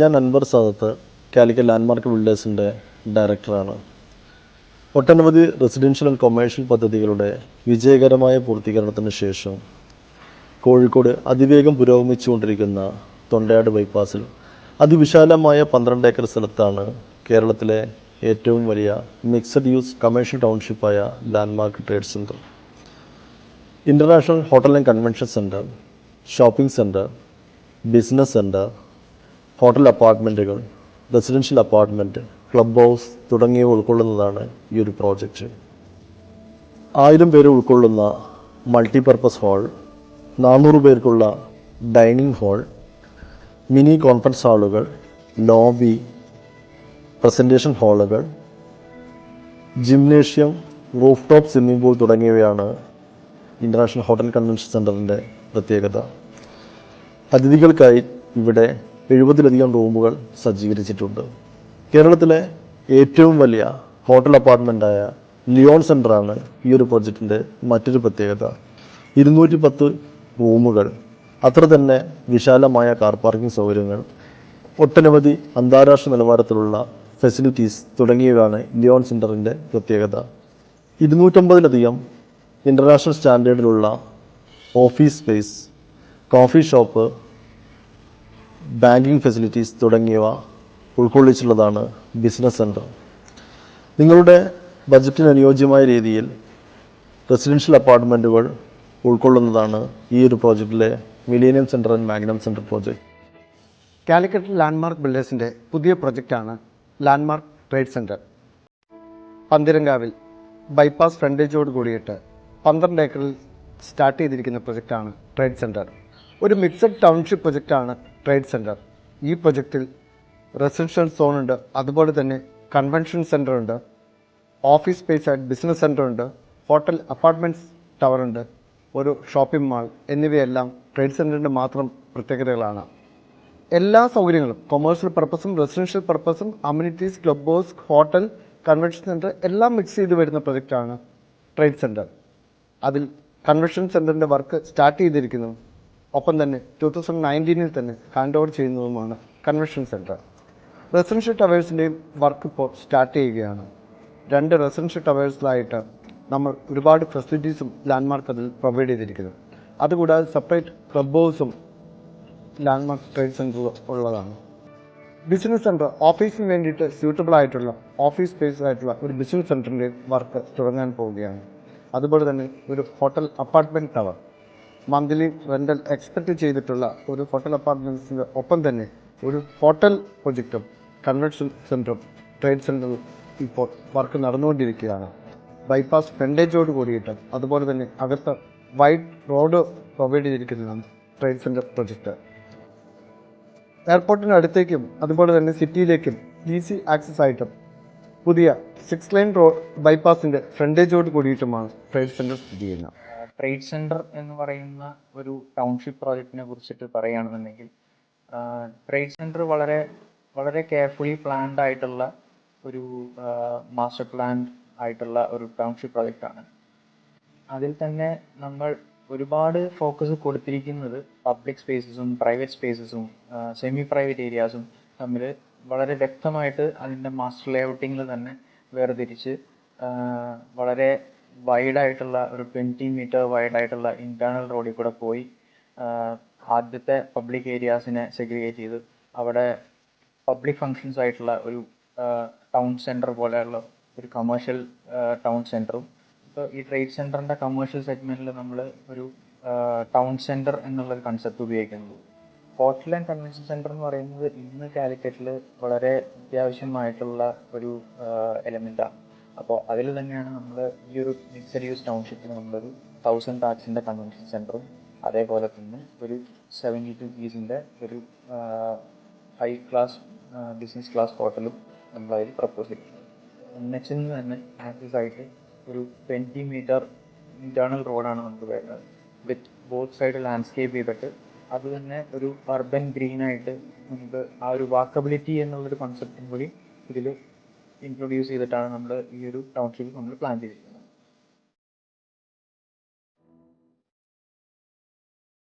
ഞാൻ അൻവർ സാദത്ത് കാലിക്കറ്റ് ലാൻഡ്മാർക്ക് ബിൽഡേഴ്സിന്റെ ഡയറക്ടറാണ്. ഒട്ടനവധി റെസിഡൻഷ്യൽ ആൻഡ് കൊമേഴ്ഷ്യൽ പദ്ധതികളുടെ വിജയകരമായ പൂർത്തീകരണത്തിന് ശേഷം കോഴിക്കോട് അതിവേഗം പുരോഗമിച്ചുകൊണ്ടിരിക്കുന്ന തൊണ്ടയാട് ബൈപ്പാസിൽ അതിവിശാലമായ പന്ത്രണ്ട് ഏക്കർ സ്ഥലത്താണ് കേരളത്തിലെ ഏറ്റവും വലിയ mixed use commercial ടൗൺഷിപ്പായ landmark trade centre international hotel and convention centre shopping centre business centre hotel അപ്പാർട്ട്മെന്റുകൾ residential apartment club house തുടങ്ങിയവ ഉൾക്കൊള്ളുന്നതാണ് ഈ ഒരു പ്രോജക്റ്റ്. ആയിരം പേര് ഉൾക്കൊള്ളുന്ന മൾട്ടിപർപ്പസ് ഹാൾ നാനൂറ് പേർക്കുള്ള ഡൈനിങ് ഹാൾ മിനി കോൺഫറൻസ് ഹാളുകൾ lobby presentation ഹാളുകൾ gymnasium roof top swimming pool തുടങ്ങിയവയാണ് ഇന്റർനാഷണൽ ഹോട്ടൽ കൺവെൻഷൻ സെന്ററിന്റെ പ്രത്യേകത. അതിഥികൾക്കായി ഇവിടെ എഴുപതിലധികം റൂമുകൾ സജ്ജീകരിച്ചിട്ടുണ്ട്. കേരളത്തിലെ ഏറ്റവും വലിയ ഹോട്ടൽ അപ്പാർട്ട്മെന്റായ ലിയോൺ സെന്ററാണ് ഈ ഒരു പ്രൊജക്റ്റിന്റെ മറ്റൊരു പ്രത്യേകത. ഇരുന്നൂറ്റി പത്ത് റൂമുകൾ അത്ര തന്നെ വിശാലമായ കാർ പാർക്കിംഗ് സൗകര്യങ്ങൾ ഒട്ടനവധി അന്താരാഷ്ട്ര നിലവാരത്തിലുള്ള ഫെസിലിറ്റീസ് തുടങ്ങിയവയാണ് ലിയോൺ സെന്ററിന്റെ പ്രത്യേകത. ഇരുന്നൂറ്റമ്പതിലധികം international സ്റ്റാൻഡേർഡിലുള്ള office space coffee shop banking facilities തുടങ്ങിയവ ഉൾക്കൊള്ളിച്ചുള്ളതാണ് ബിസിനസ് സെന്റർ നിങ്ങളുടെ ബജറ്റിന് അനുയോജ്യമായ രീതിയിൽ റെസിഡൻഷ്യൽ അപ്പാർട്ട്മെന്റുകൾ ഉൾക്കൊള്ളുന്നതാണ് ഈ ഒരു പ്രോജക്റ്റിലെ millennium centre and magnum centre project. Calicut landmark ബിൽഡേഴ്സിന്റെ പുതിയ പ്രൊജക്റ്റാണ് ലാൻഡ്മാർക്ക് ട്രേഡ് സെന്റർ പന്തിരങ്കാവിൽ ബൈപ്പാസ് ഫ്രണ്ടേജോട് കൂടിയിട്ട് പന്ത്രണ്ട് ഏക്കറിൽ സ്റ്റാർട്ട് ചെയ്തിരിക്കുന്ന പ്രൊജക്റ്റാണ് ട്രേഡ് സെന്റർ ഒരു മിക്സഡ് ടൗൺഷിപ്പ് പ്രൊജക്റ്റാണ് ട്രേഡ് സെന്റർ ഈ പ്രൊജക്റ്റിൽ റെസിഡൻഷ്യൽ സോൺ ഉണ്ട്. അതുപോലെ തന്നെ കൺവെൻഷൻ സെന്റർ ഉണ്ട്. ഓഫീസ് സ്പേസ് ആയിട്ട് ബിസിനസ് സെന്റർ ഉണ്ട്. ഹോട്ടൽ അപ്പാർട്ട്മെന്റ്സ് ടവർ ഉണ്ട്. ഒരു ഷോപ്പിംഗ് മാൾ എന്നിവയെല്ലാം ട്രേഡ് സെന്ററിന്റെ മാത്രം പ്രത്യേകതകളാണ്. എല്ലാ സൗകര്യങ്ങളും കൊമേഴ്ഷ്യൽ പർപ്പസും residential പർപ്പസും amenities club house hotel convention centre എല്ലാം മിക്സ് ചെയ്ത് വരുന്ന പ്രൊജക്റ്റാണ് ട്രേഡ് സെന്റർ അതിൽ കൺവെൻഷൻ സെന്ററിന്റെ വർക്ക് സ്റ്റാർട്ട് ചെയ്തിരിക്കുന്നു. ഒപ്പം തന്നെ ടു തൗസൻഡ് നയന്റീനിൽ തന്നെ ഹാൻഡ് ഓവർ ചെയ്യുന്നതുമാണ് കൺവെൻഷൻ സെന്റർ റെസിഡൻഷ്യൽ ടവേഴ്സിന്റെയും വർക്ക് ഇപ്പോൾ സ്റ്റാർട്ട് ചെയ്യുകയാണ്. രണ്ട് റെസിഡൻഷ്യൽ ടവേഴ്സിലായിട്ട് നമ്മൾ ഒരുപാട് ഫെസിലിറ്റീസും ലാൻഡ്മാർക്ക് അതിൽ പ്രൊവൈഡ് ചെയ്തിരിക്കുന്നു. അതുകൂടാതെ സെപ്പറേറ്റ് ക്ലബ് ഹൗസും ലാൻഡ്മാർക്ക് ട്രേഡ് സെന്റർ ഉള്ളതാണ്. ബിസിനസ് സെന്റർ ഓഫീസിന് വേണ്ടിയിട്ട് സ്യൂട്ടബിൾ ആയിട്ടുള്ള ഓഫീസ് സ്പേസ് ആയിട്ടുള്ള ഒരു ബിസിനസ് സെന്ററിന്റെ വർക്ക് തുടങ്ങാൻ പോവുകയാണ്. അതുപോലെ തന്നെ ഒരു hotel apartment tower monthly rental expect ചെയ്തിട്ടുള്ള ഒരു ഹോട്ടൽ അപ്പാർട്ട്മെന്റ്സിന്റെ ഒപ്പം തന്നെ ഒരു ഹോട്ടൽ പ്രൊജക്റ്റും കൺവെൻഷൻ സെന്ററും ട്രേഡ് സെന്ററും ഇപ്പോൾ വർക്ക് നടന്നുകൊണ്ടിരിക്കുകയാണ്. ബൈപ്പാസ് ഫ്രണ്ടേജോട് കൂടിയിട്ട് അതുപോലെ തന്നെ അകത്ത് വൈഡ് റോഡ് പ്രൊവൈഡ് ചെയ്തിരിക്കുന്നതാണ് ട്രേഡ് സെന്റർ പ്രൊജക്റ്റ് എയർപോർട്ടിന് അടുത്തേക്കും അതുപോലെ തന്നെ സിറ്റിയിലേക്കും ഈസി ആക്സസ് ആയിട്ടും പുതിയ സിക്സ് ലൈൻ റോഡ് ബൈപ്പാസിന്റെ ഫ്രണ്ടേജോട് കൂടിയിട്ടുമാണ് ട്രേഡ് സെന്റർ സ്ഥിതി ചെയ്യുന്നത്. ട്രേഡ് സെന്റർ എന്ന് പറയുന്ന ഒരു ടൗൺഷിപ്പ് പ്രോജക്റ്റിനെ കുറിച്ചിട്ട് പറയുകയാണെന്നുണ്ടെങ്കിൽ ട്രേഡ് സെന്റർ വളരെ വളരെ കെയർഫുള്ളി പ്ലാൻഡ് ആയിട്ടുള്ള ഒരു മാസ്റ്റർ പ്ലാൻ ആയിട്ടുള്ള ഒരു ടൗൺഷിപ്പ് പ്രോജക്റ്റാണ് അതിൽ തന്നെ നമ്മൾ ഒരുപാട് ഫോക്കസ് കൊടുത്തിരിക്കുന്നത് പബ്ലിക് സ്പേസസും പ്രൈവറ്റ് സ്പേസസും സെമി പ്രൈവറ്റ് ഏരിയാസും തമ്മിൽ വളരെ വ്യക്തമായിട്ട് അതിന്റെ മാസ്റ്റർ ലേഔട്ടിങ്ങിൽ തന്നെ വേർതിരിച്ച് ആ, വളരെ വൈഡായിട്ടുള്ള ഒരു ട്വന്റി മീറ്റർ വൈഡായിട്ടുള്ള ഇന്റേർണൽ റോഡിൽ കൂടെ പോയി ആദ്യത്തെ പബ്ലിക് ഏരിയാസിനെ സെഗ്രിഗേറ്റ് ചെയ്ത്. അവിടെ പബ്ലിക് ഫങ്ഷൻസ് ആയിട്ടുള്ള ഒരു ടൗൺ സെന്റർ പോലെയുള്ള ഒരു കമേഴ്ഷ്യൽ ടൗൺ സെന്ററും ഇപ്പോൾ ഈ ട്രേഡ് സെന്ററിന്റെ കമേഴ്ഷ്യൽ സെഗ്മെന്റിൽ നമ്മൾ ഒരു ടൗൺ സെന്റർ എന്നുള്ളൊരു കൺസെപ്റ്റ് ഉപയോഗിക്കുന്നത് ഹോട്ടൽ ആൻഡ് കൺവെൻഷൻ സെന്റർ എന്ന് പറയുന്നത് ഇന്ന് കാലിക്കറ്റിൽ വളരെ അത്യാവശ്യമായിട്ടുള്ള ഒരു എലമെന്റാണ് അപ്പോൾ അതിൽ തന്നെയാണ് നമ്മൾ ഈ ഒരു മിക്സഡ് യൂസ് ടൗൺഷിപ്പിൽ നമ്മളൊരു തൗസൻഡ് താക്സിന്റെ കൺവെൻഷൻ സെന്ററും അതേപോലെ തന്നെ ഒരു സെവന്റി ടു പീസിന്റെ ഒരു ഹൈ ക്ലാസ് ബിസിനസ് ക്ലാസ് ഹോട്ടലും നമ്മളതിൽ പ്രപ്പോസ് ചെയ്തിട്ടുണ്ട്. എൻ എച്ചിൽ നിന്ന് തന്നെ ആക്സിസ് ആയിട്ട് ഒരു ട്വന്റി മീറ്റർ ഇന്റേർണൽ റോഡാണ് നമുക്ക് വരുന്നത് വിത്ത് ബോത്ത് സൈഡ് ലാൻഡ്സ്കേപ്പ് ചെയ്തിട്ട് അത് തന്നെ ഒരു അർബൻ ഗ്രീനായിട്ട് നമുക്ക് ആ ഒരു വാക്കബിലിറ്റി എന്നുള്ളൊരു കൺസെപ്റ്റും കൂടി ഇതിൽ ഇൻട്രൊഡ്യൂസ് ചെയ്തിട്ടാണ് നമ്മൾ ഈ ഒരു ടൗൺഷിപ്പ് നമ്മൾ പ്ലാൻ ചെയ്തിരിക്കുന്നത്.